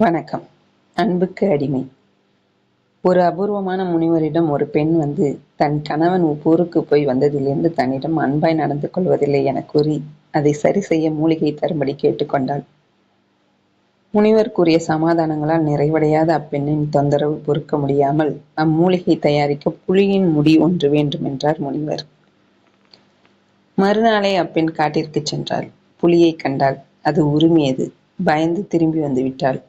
வணக்கம். அன்புக்கு அடிமை. ஒரு அபூர்வமான முனிவரிடம் ஒரு பெண் வந்து தன் கணவன் ஊருக்கு போய் வந்ததிலிருந்து தன்னிடம் அன்பாய் நடந்து கொள்வதில்லை என கூறி அதை சரி செய்ய மூலிகை தரும்படி கேட்டுக்கொண்டாள். முனிவர் கூறிய சமாதானங்களால் நிறைவடையாத அப்பெண்ணின் தொந்தரவு பொறுக்க முடியாமல் அம்மூலிகை தயாரிக்க புலியின் முடி ஒன்று வேண்டும் என்றார் முனிவர். மறுநாளே அப்பெண் காட்டிற்கு சென்றாள். புலியை கண்டாள். அது உரிமையது. பயந்து திரும்பி வந்து விட்டாள்.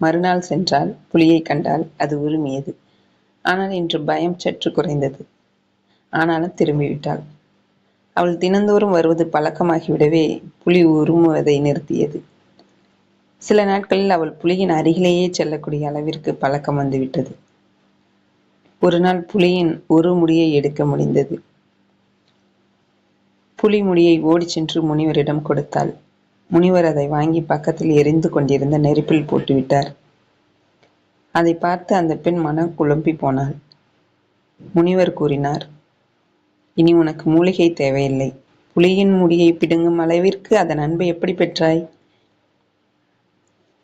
மறுநாள் சென்றால் புலியை கண்டால் அது உரிமையது. ஆனால் இன்று பயம் சற்று குறைந்தது. ஆனாலும் திரும்பிவிட்டாள். அவள் தினந்தோறும் வருவது பழக்கமாகிவிடவே புலி உருமுவதை நிறுத்தியது. சில நாட்களில் அவள் புலியின் அருகிலேயே செல்லக்கூடிய அளவிற்கு பழக்கம் வந்துவிட்டது. ஒரு நாள் புலியின் ஒரு முடியை எடுக்க முடிந்தது. புலி முடியை ஓடி சென்று முனிவரிடம் கொடுத்தாள். முனிவர் அதை வாங்கி பக்கத்தில் எரிந்து கொண்டிருந்த நெருப்பில் போட்டுவிட்டார். அதை பார்த்து அந்த பெண் மனம் குழம்பி போனாள். முனிவர் கூறினார் இனி உனக்கு மூலிகை தேவையில்லை. புலியின் முடியை பிடுங்கும் அளவிற்கு அதன் அன்பை எப்படி பெற்றாய்?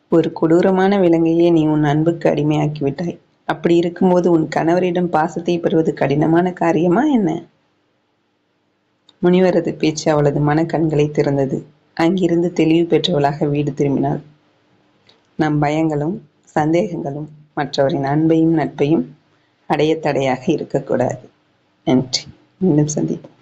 ஒரு கொடூரமான விலங்கையே நீ உன் அன்புக்கு அடிமையாக்கிவிட்டாய். அப்படி இருக்கும்போது உன் கணவரிடம் பாசத்தை பெறுவது கடினமான காரியமா என்ன? முனிவரது பேச்சு அவளது மனக்கண்களை திறந்தது. அங்கிருந்து தெளிவு பெற்றவளாக வீடு திரும்பினாள். நம் பயங்களும் சந்தேகங்களும் மற்றவரின் அன்பையும் நட்பையும் அடைய தடையாக இருக்கக்கூடாது. நன்றி. மீண்டும் சந்திப்போம்.